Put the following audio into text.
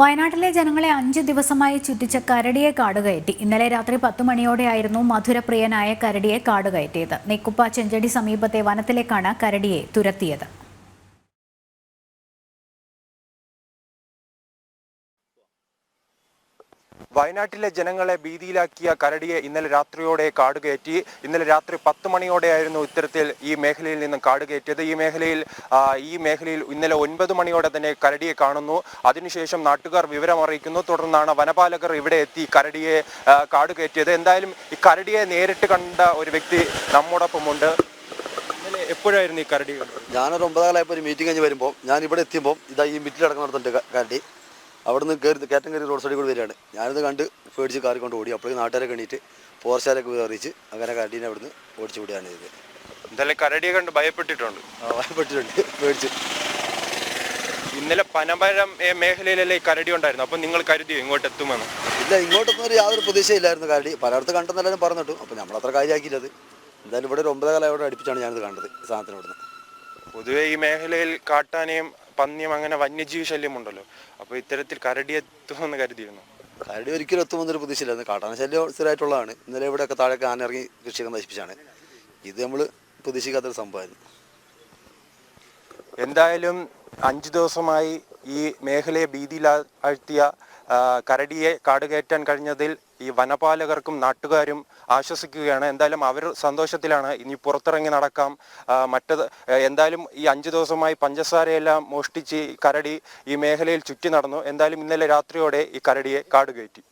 വയനാട്ടിലെ ജനങ്ങളെ അഞ്ച് ദിവസമായി ചുറ്റിച്ച കരടിയെ കാടുകയറ്റി. ഇന്നലെ രാത്രി പത്ത് മണിയോടെയായിരുന്നു മധുരപ്രിയനായ കരടിയെ കാടുകയറ്റിയത്. നെക്കുപ്പ ചെഞ്ചടി സമീപത്തെ വനത്തിലേക്കാണ് കരടിയെ തുരത്തിയത്. വയനാട്ടിലെ ജനങ്ങളെ ഭീതിയിലാക്കിയ കരടിയെ ഇന്നലെ രാത്രിയോടെ കാടുകയറ്റി. ഇന്നലെ രാത്രി പത്ത് മണിയോടെയായിരുന്നു ഇത്തരത്തിൽ ഈ മേഖലയിൽ നിന്നും കാടുകയറ്റിയത്. ഈ മേഖലയിൽ ഈ മേഖലയിൽ ഇന്നലെ ഒൻപത് മണിയോടെ തന്നെ കരടിയെ കാണുന്നു. അതിനുശേഷം നാട്ടുകാർ വിവരം അറിയിക്കുന്നു തുടർന്നാണ് വനപാലകർ ഇവിടെ എത്തി കരടിയെ കാടുകയറ്റിയത്. എന്തായാലും ഈ കരടിയെ നേരിട്ട് കണ്ട ഒരു വ്യക്തി നമ്മോടൊപ്പമുണ്ട് എപ്പോഴായിരുന്നു ഈ കരടി ഞാനൊരു ഒമ്പതാലായപ്പോൾ ഒരു മീറ്റിംഗ് കഴിഞ്ഞ് വരുമ്പോൾ ഞാൻ ഇവിടെ എത്തിയപ്പോൾ ഇതാ ഈ മിറ്റിൽ നടത്തുന്നുണ്ട് കാണ്ടി അവിടെ നിന്ന് കയറി കയറ്റം കയറി റോഡ് സൈഡിൽ കൂടി വരികയാണ്. ഞാനിത് കണ്ട് പേടിച്ച് കാറി കൊണ്ട് ഓടി. അപ്പോഴേക്കും നാട്ടുകാരെ കണ്ടിട്ട് ഫോറസ്റ്റുകാരൊക്കെ വിവരം അറിയിച്ച് അങ്ങനെ കരടീനെ അവിടുന്ന് ഓടിച്ചു വിടുകയാണ് ചെയ്തത്. എന്തായാലും കരടിയെ കണ്ട് ഭയപ്പെട്ടിട്ടുണ്ട്. ഭയപ്പെട്ടിട്ടുണ്ട്. പേടിച്ച്. ഇന്നലെ പനമരം മേഖലയിലല്ലേ ഈ കരടി ഉണ്ടായിരുന്നു അപ്പം നിങ്ങൾ കരുതിയോ ഇങ്ങോട്ട് എത്തുമെന്ന്? ഇല്ല ഇങ്ങോട്ടൊന്നും യാതൊരു പ്രതീക്ഷയില്ലായിരുന്നു കരടി. പലയിടത്ത് കണ്ടെന്നെല്ലാവരും പറഞ്ഞിട്ടു. അപ്പം നമ്മളത്ര കാര്യമാക്കിയില്ല അത്. എന്തായാലും ഇവിടെ ഒരു ഒമ്പതേ കാലം അവിടെ അടുപ്പിച്ചാണ് ഞാനിത് കണ്ടത് സാധനത്തിന് ഇവിടുന്ന് പൊതുവേ ഈ മേഖലയിൽ കാട്ടാനയും പന്നിയും അങ്ങനെ വന്യജീവി ശല്യം ഉണ്ടല്ലോ അപ്പൊ ഇത്തരത്തിൽ കരടി എത്തുമെന്ന് കരുതിയിരുന്നു. കരടി ഒരിക്കലും എത്തുമെന്നൊരു പ്രതീക്ഷയില്ലായിരുന്നു കാട്ടാന ശല്യം സ്ഥിരമായിട്ടുള്ളതാണ്. ഇന്നലെ ഇവിടെയൊക്കെ താഴേക്ക് ആന ഇറങ്ങി കൃഷിയൊക്കെ നശിപ്പിച്ചാണ്. ഇത് നമ്മൾ പ്രതീക്ഷിക്കാത്തൊരു സംഭവമായിരുന്നു. എന്തായാലും അഞ്ചു ദിവസമായി ഈ മേഖലയെ ഭീതിയിലാഴ്ത്തിയ കരടിയെ കാടുകയറ്റാൻ കഴിഞ്ഞതിൽ ഈ വനപാലകർക്കും നാട്ടുകാരും ആശ്വസിക്കുകയാണ്. എന്തായാലും അവർ സന്തോഷത്തിലാണ്. ഇനി പുറത്തിറങ്ങി നടക്കാം. മറ്റത് എന്തായാലും ഈ അഞ്ചു ദിവസമായി പഞ്ചസാരയെല്ലാം മോഷ്ടിച്ച് കരടി ഈ മേഖലയിൽ ചുറ്റി നടന്നു. എന്തായാലും ഇന്നലെ രാത്രിയോടെ ഈ കരടിയെ കാടുകയറ്റി.